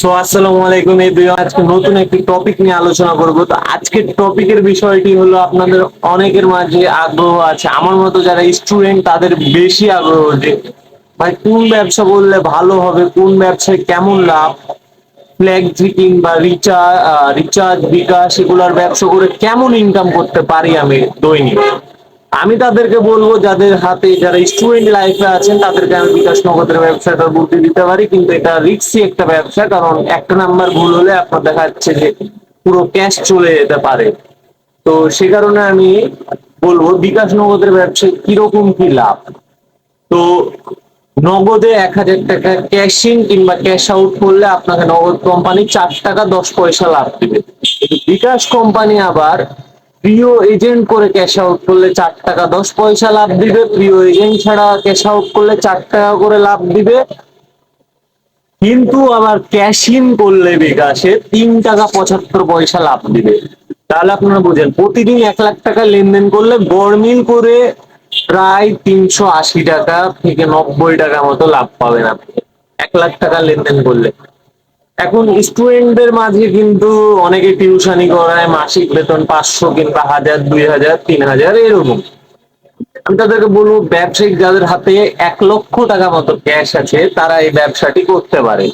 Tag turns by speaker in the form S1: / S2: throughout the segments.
S1: So আসসালামু আলাইকুম video আজকে নতুন একটি টপিক নিয়ে আলোচনা করব। তো আজকের টপিকের বিষয়টি হলো আপনাদের অনেকের মাঝে আগ্রহ আছে। আমার মতো যারা স্টুডেন্ট তাদের বেশি আগ্রহ যে, ভাই, কোন ব্যবসা করলে ভালো হবে? কোন ব্যবসায় কেমন লাভ? ফ্ল্যাগ জিটিং বা রিচার্জ রিচার্জ বিকাশ এগুলার ব্যবসা করে কেমন ইনকাম করতে পারি আমি দৈনিক? আমি তাদেরকে বলব, যাদের হাতে যারা স্টুডেন্ট লাইফে আছেন, তাদেরকে আমি বিকাশ নগদের ব্যবসাটা বুদ্ধি দিতে পারি, কিন্তু এটা রিক্সি একটা ব্যবসা, কারণ একটা নাম্বার ভুল হলে আপনার দেখা যাচ্ছে যে পুরো ক্যাশ চলে যেতে পারে। তো সে কারণে আমি বলব, বিকাশ নগদের ব্যবসায় কীরকম কি লাভ? তো নগদে এক হাজার টাকা ক্যাশ ইন কিংবা ক্যাশ আউট করলে আপনাকে নগদ কোম্পানি চার টাকা দশ পয়সা লাভ দিবে। বিকাশ কোম্পানি আবার প্রিয় এজেন্ট করে ক্যাশ আউট করলে চার টাকা, দশ পয়সা লাভ দিবে। প্রিয় এজেন্ট ছাড়া ক্যাশ আউট করলে চার টাকা করে লাভ দিবে। কিন্তু আবার ক্যাশ ইন করলে বিকাশে তিন টাকা পঁচাত্তর পয়সা লাভ দিবে। তাহলে আপনারা বুঝেন, প্রতিদিন এক লাখ টাকা লেনদেন করলে গড়মিল করে প্রায় তিনশো আশি টাকা থেকে নব্বই টাকা মতো লাভ পাবেন আপনি। এক লাখ টাকা লেনদেন করলে। এখন স্টুডেন্টদের মাঝে কিন্তু অনেকে টিউশনি করায়, মাসিক বেতন পাঁচশো কিংবা হাজার, দুই হাজার, তিন হাজার, এরকম। আমি তাদেরকে বলব, ব্যবসায়িক যাদের হাতে এক লক্ষ টাকা মতো ক্যাশ আছে, তারা এই ব্যবসাটি করতে পারে।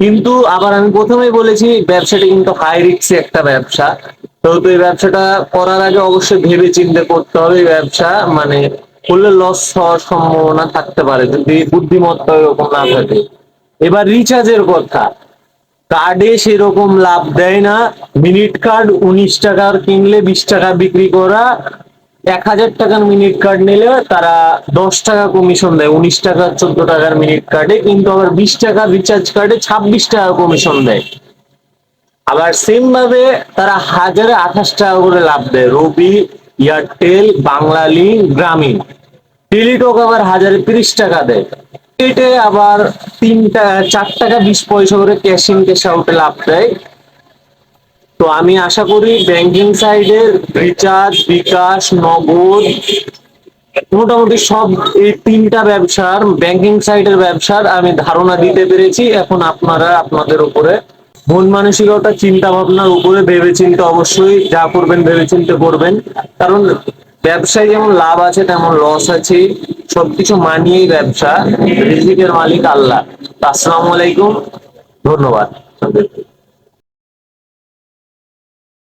S1: কিন্তু আবার আমি প্রথমেই বলেছি, ব্যবসাটি কিন্তু হাই রিক্স একটা ব্যবসা। তো এই ব্যবসাটা করার আগে অবশ্যই ভেবে চিন্তে করতে হবে, এই ব্যবসা মানে করলে লস হওয়ার সম্ভাবনা থাকতে পারে, যদি বুদ্ধিমত্তা এরকম না থাকে। এবার রিচার্জের কথা। কার্ডে সেরকম লাভ দেয় না। মিনিট কার্ড উনিশ টাকার কিনলে বিশ টাকা বিক্রি করা। এক হাজার টাকার মিনিট কার্ড নিলে তারা দশ টাকা কমিশন দেয়। উনিশ টাকা, চোদ্দ টাকার মিনিট কার্ডে কিন্তু আবার বিশ টাকা রিচার্জ কার্ডে ছাব্বিশ টাকা কমিশন দেয়। আবার সেম ভাবে তারা হাজারে আঠাশ টাকা করে লাভ দেয়। রবি এয়ারটেল বাংলালি গ্রামীণ। টেলিটক আবার হাজারে তিরিশ টাকা দেয়। এটে আবার তিনটা, চার টাকা বিশ পয়সা করে ক্যাশ ইন ক্যাশ আউটে লাভ দেয়। তো আমি আশা করি ব্যাংকিং সাইডের রিচার্জ বিকাশ, নগদ, মোটামুটি সব এই তিনটা ব্যবসার ব্যাংকিং সাইডের ব্যবসার আমি ধারণা দিতে পেরেছি। এখন আপনারা আপনাদের উপরে মন মানসিকতা, চিন্তা ভাবনার উপরে ভেবে চিন্তে অবশ্যই যা করবেন ভেবে চিন্তে করবেন। কারণ ব্যবসায় যেমন লাভ আছে, তেমন লস আছে সবকিছু মানিয়েই ব্যবসা। রিজিকের মালিক আল্লাহ। আসসালামু আলাইকুম। ধন্যবাদ।